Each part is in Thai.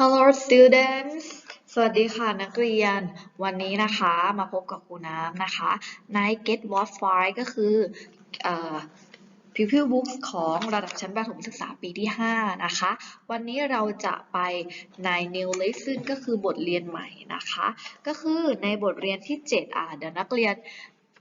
Hello students สวัสดีค่ะนักเรียน วันนี้นะคะมาพบกับครูน้ำนะคะใน Get What File ก็คืออ่อ Pupil Books ของระดับชั้นประถมศึกษาปีที่ 5 นะคะ วันนี้เราจะไปใน New Lesson ก็คือบทเรียนใหม่นะคะ ก็คือในบทเรียนที่ 7 อะเดี๋ยวนักเรียน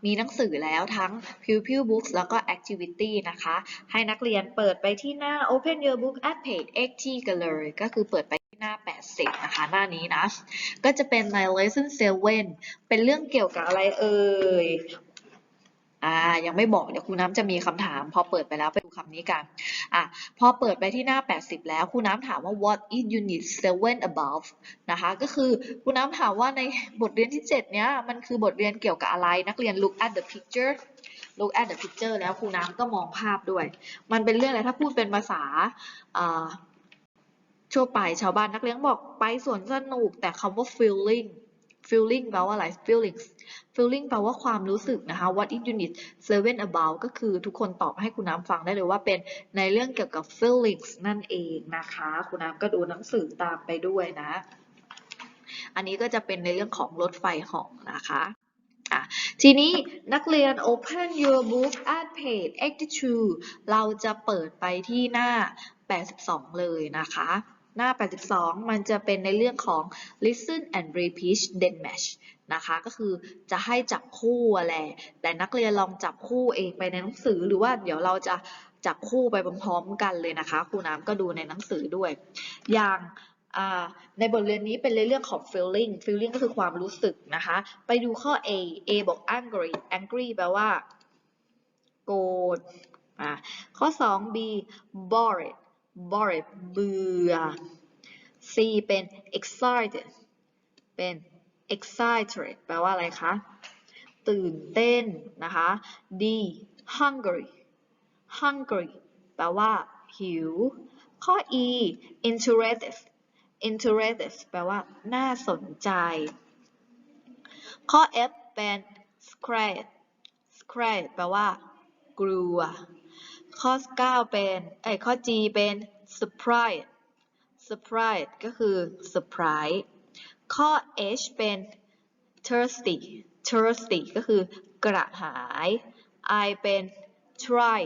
มีหนังสือแล้วทั้ง Pupil Books แล้วก็ Activity นะคะ ให้นักเรียนเปิดไปที่หน้า Open Your Book at page 80 กันเลย ก็คือเปิดไป ที่หน้า 80 นะคะ หน้านี้นะ ก็จะเป็นใน lesson 7 เป็นเรื่องเกี่ยวกับอะไรเอ่ยอ่ายังไม่บอกเดี๋ยวครูน้ำจะมีคำถาม พอเปิดไปแล้วไปดูคำนี้กันอะพอเปิดไปที่หน้า 80 แล้วครูน้ำถามว่า what is unit 7 above นะคะก็คือครูน้ำถามว่าในบทเรียนที่ 7 เนี้ยมันคือบทเรียนเกี่ยวกับอะไรนักเรียน look at the picture look at the picture แล้วครูน้ำก็มองภาพด้วย มันเป็นเรื่องอะไรถ้าพูดเป็นภาษาอ่า ทั่วไปชาวบ้านนักเรียนบอกไปสวนสนุก แต่คำว่า feeling feeling แปลว่าอะไร feelings feeling แปลว่าความรู้สึกนะคะ what is unit seven about ก็คือทุกคนตอบให้คุณน้ำฟังได้เลยว่าเป็นในเรื่องเกี่ยวกับ feelings นั่นเองนะคะ คุณน้ำก็ดูหนังสือตามไปด้วยนะ อันนี้ก็จะเป็นในเรื่องของรถไฟเหาะนะคะอะทีนี้นักเรียน open your book at page 82 เราจะเปิดไปที่หน้า 82 เลยนะคะ หน้า 82 มันจะเป็นในเรื่องของ listen and repeat then match นะคะก็คือจะให้จับคู่อะไรแต่นักเรียนลองจับคู่เองไปในหนังสือหรือว่าเดี๋ยวเราจะจับคู่ไปพร้อมๆกันเลยนะคะครูน้ำก็ดูในหนังสือด้วย อย่างในบทเรียนนี้เป็นในเรื่องของ feeling feeling ก็คือความรู้สึกนะคะ ไปดูข้อ A A บอก angry angry แปลว่า โกรธข้อ 2 B bored bored เบื่อ C เป็น excited เป็น excited แปลว่าอะไรคะ ตื่นเต้นนะคะ D hungry hungry แปลว่า หิว ข้อ E interested interested แปลว่า น่าสนใจ ข้อ F เป็น scared scared แปลว่า กลัว ข้อ 9 เป็นเอ้ข้อ G เป็น surprise surprise ก็คือ surprise ข้อ H เป็น thirsty thirsty ก็คือกระหาย I เป็น try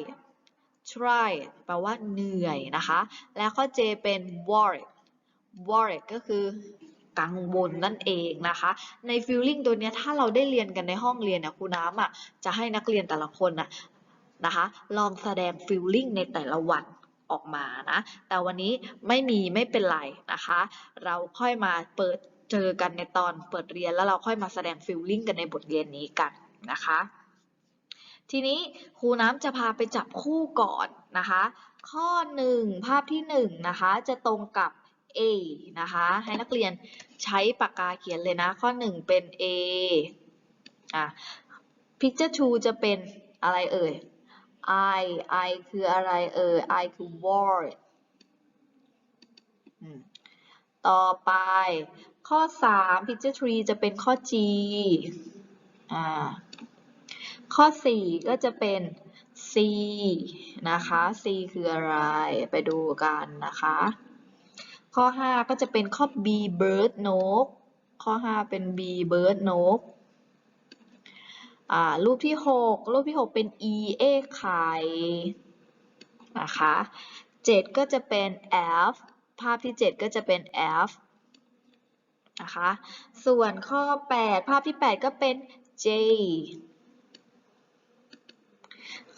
try แปลว่าเหนื่อยนะคะ และข้อ J เป็น worried worried ก็คือกังวลนั่นเองนะคะ ใน feeling ตัวเนี้ยถ้าเราได้เรียนกันในห้องเรียนเนี่ยครูน้ำอะจะให้นักเรียนแต่ละคนน่ะ นะคะ ลองแสดง feeling ในแต่ละวันออกมานะ แต่วันนี้ไม่มีไม่เป็นไรนะคะ เราค่อยมาเปิดเจอกันในตอนเปิดเรียนแล้วเราค่อยมาแสดง feeling กันในบทเรียนนี้กันนะคะ ทีนี้ครูน้ำจะพาไปจับคู่ก่อนนะคะ ข้อ 1 ภาพที่1นะคะจะตรงกับ A นะคะ ให้นักเรียนใช้ปากกาเขียนเลยนะ ข้อ 1 เป็น A อะ picture 2จะเป็นอะไรเอ่ย I I คืออะไรเอ่ย I คือ word ต่อไป ข้อ 3 picture 3จะเป็นข้อ G อ่า ข้อ 4 ก็จะเป็น C นะคะ C คืออะไร ไปดูกันนะคะ ข้อ 5 ก็จะเป็นข้อ B bird นก ข้อ 5 เป็น B bird นก อ่ารูปที่ 6 รูปที่ 6 เป็น E เอไข่นะคะ7ก็จะเป็น F ภาพที่ 7 ก็จะเป็น F นะคะส่วนข้อ 8 ภาพที่ 8 ก็เป็น J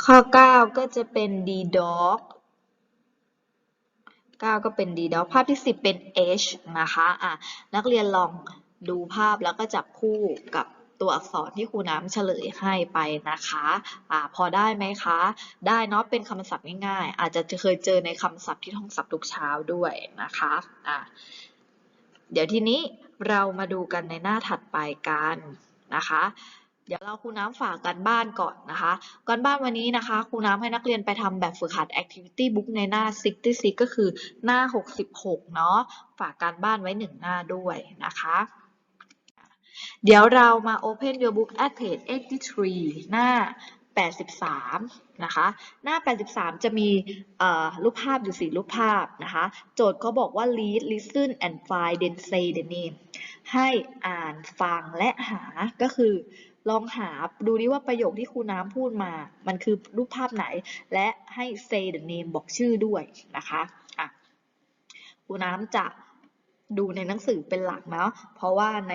ข้อ 9 ก็จะเป็น D dog 9 ก็เป็น D dog ภาพที่ 10 เป็น H นะคะอะนักเรียนลองดูภาพแล้วก็จับคู่กับ ตัวอักษรที่ครูน้ำเฉลยให้ไปนะคะอ่าพอได้ไหมคะ ได้เนาะเป็นคำศัพท์ง่ายๆ อาจจะเคยเจอในคำศัพท์ที่ท่องศัพท์ทุกเช้าด้วยนะคะอะเดี๋ยวทีนี้เรามาดูกันในหน้าถัดไปกันนะคะเดี๋ยวเราครูน้ำฝากกันบ้านก่อนนะคะกันบ้านวันนี้นะคะครูน้ำให้นักเรียนไปทำแบบฝึกหัด activity book ในหน้า 66 ก็คือหน้า 66 เนาะฝากการบ้านไว้หนึ่งหน้าด้วยนะคะ เดี๋ยวเรามา open your book at page 83 หน้า 83 นะคะ หน้า 83 จะมีรูปภาพอยู่สี่รูปภาพนะคะ โจทย์เขาบอกว่า read listen and find then say the name ให้อ่านฟังและหาก็คือลองหาดูดิว่าประโยคที่ครูน้ำพูดมา มันคือรูปภาพไหน และให้ say the name บอกชื่อด้วยนะคะอะครูน้ำจะ ดูในหนังสือเป็นหลักเนาะเพราะว่าใน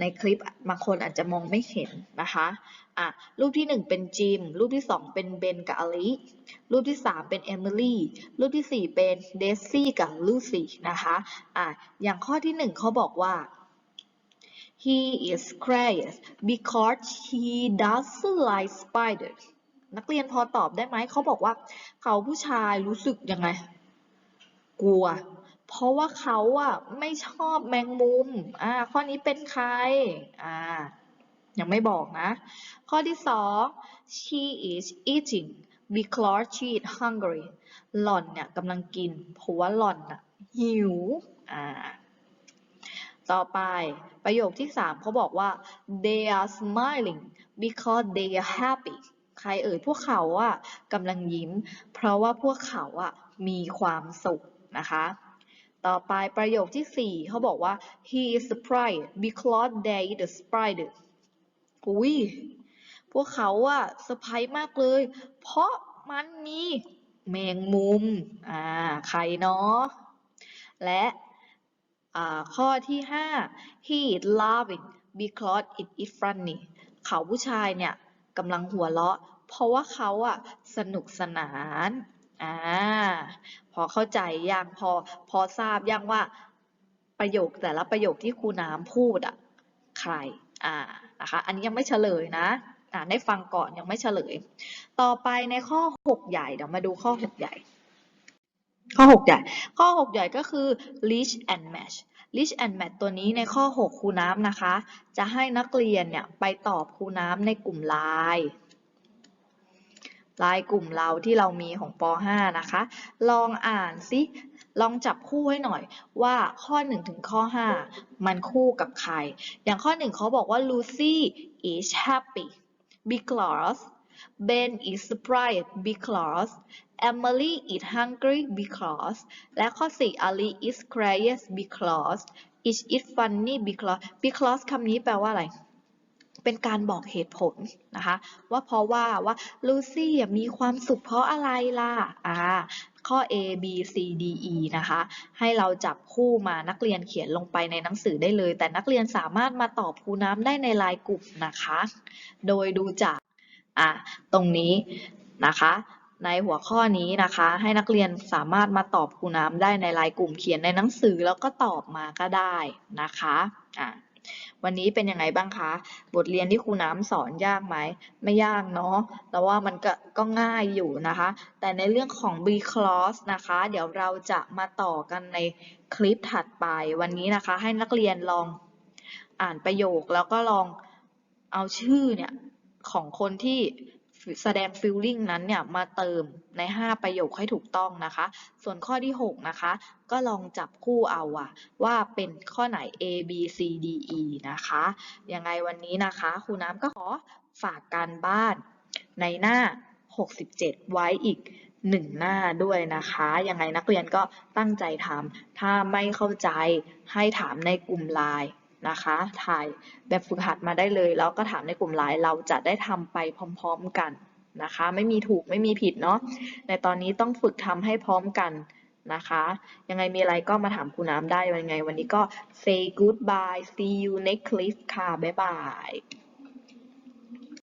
ในคลิปบางคนอาจจะมองไม่เห็นนะคะอะรูปที่หนึ่งเป็นจิม รูปที่สองเป็นเบนกับอลิรูปที่สามเป็นเอมิลี่รูปที่สี่เป็นเดซี่กับลูซี่นะคะอะอย่างข้อที่หนึ่งเขาบอกว่า he is curious because he doesn't like spiders นักเรียนพอตอบได้ไหม เขาบอกว่าเขาผู้ชายรู้สึกยังไง กลัว ราะว่าเขาอะไม่ชอบแมงมุม อ่า ข้อนี้เป็นใคร อ่า ยังไม่บอกนะ ข้อที่สอง she is eating because she is hungry หล่อนเนี่ยกำลังกิน เพราะว่าหล่อนอะหิว อ่า ต่อไปประโยคที่สามเขาบอกว่า they are smiling because they are happy ใครเอ่ยพวกเขาอะกำลังยิ้ม เพราะว่าพวกเขาอะมีความสุขนะคะ ต่อไปประโยคที่สี่เขาบอกว่า he is surprised because they is a spider อุ้ยพวกเขาอะเซอร์ไพรส์มากเลย เพราะมันมีแมงมุม อ่า ใครเนาะ และอ่าข้อที่ 5 he is laughing because it is funny เขาผู้ชายเนี่ยกำลังหัวเราะ เพราะว่าเขาอะสนุกสนาน อ่าพอเข้าใจยังพอพอทราบยังว่าประโยคแต่ละประโยคที่ครูน้ำพูดอะใครอ่านะคะอันนี้ยังไม่เฉลยนะอ่าได้ฟังก่อนยังไม่เฉลย ต่อไปในข้อ 6 ใหญ่เดี๋ยวมาดูข้อ 6 ใหญ่ ข้อ 6 ใหญ่ ข้อ 6 ใหญ่ก็คือ reach and match reach and match ตัวนี้ในข้อ 6 ครูน้ำนะคะ จะให้นักเรียนเนี่ยไปตอบครูน้ำในกลุ่มไลน์ ไลน์กลุ่มเราที่เรามีของป .5 นะคะ ลองอ่านซิ ลองจับคู่ให้หน่อยว่าข้อ 1 ถึงข้อ 5 มันคู่กับใคร อย่างข้อ 1 เขาบอกว่า Lucy is happy because Ben is surprised because Emily is hungry because และข้อ 4 Ali is curious because it is funny because because คำนี้แปลว่าอะไร เป็นการบอกเหตุผลนะคะ ว่าเพราะว่าว่าลูซี่มีความสุขเพราะอะไรล่ะอ่าข้อ A B C D E นะคะ ให้เราจับคู่มานักเรียนเขียนลงไปในหนังสือได้เลย แต่นักเรียนสามารถมาตอบครูน้ำได้ในไลน์กลุ่มนะคะ โดยดูจากอะตรงนี้นะคะ ในหัวข้อนี้นะคะ ให้นักเรียนสามารถมาตอบครูน้ำได้ในไลน์กลุ่มเขียนในหนังสือแล้วก็ตอบมาก็ได้นะคะอะ วันนี้เป็นยังไงบ้างคะ บทเรียนที่ครูน้ำสอนยากไหม ไม่ยากเนาะแต่ว่ามันก็ก็ง่ายอยู่นะคะ แต่ในเรื่องของ B clause นะคะ เดี๋ยวเราจะมาต่อกันในคลิปถัดไป วันนี้นะคะ ให้นักเรียนลองอ่านประโยคแล้วก็ลองเอาชื่อเนี่ยของคนที่ แสดง feeling นั้นเนี่ยมาเติมใน 5 ประโยคให้ถูกต้องนะคะ ส่วนข้อที่ 6 นะคะ ก็ลองจับคู่เอาอะว่าเป็นข้อไหน A B C D E นะคะยังไงวันนี้นะคะครูน้ำก็ขอฝากการบ้านในหน้า 67 ไว้อีก1หน้าด้วยนะคะ ยังไงนักเรียนก็ตั้งใจทำถ้าไม่เข้าใจให้ถามในกลุ่มไลน์ นะคะ ถ่ายแบบฝึกหัดมาได้เลย แล้วก็ถามในกลุ่มไลน์เราจะได้ทำไปพร้อม ๆกันนะคะ ไม่มีถูกไม่มีผิดเนาะ ในตอนนี้ต้องฝึกทำให้พร้อมกันนะคะ ยังไงมีอะไรก็มาถามครูน้ำได้ยังไง วันนี้ก็ say goodbye see you next clip ค่ะ บ๊ายบาย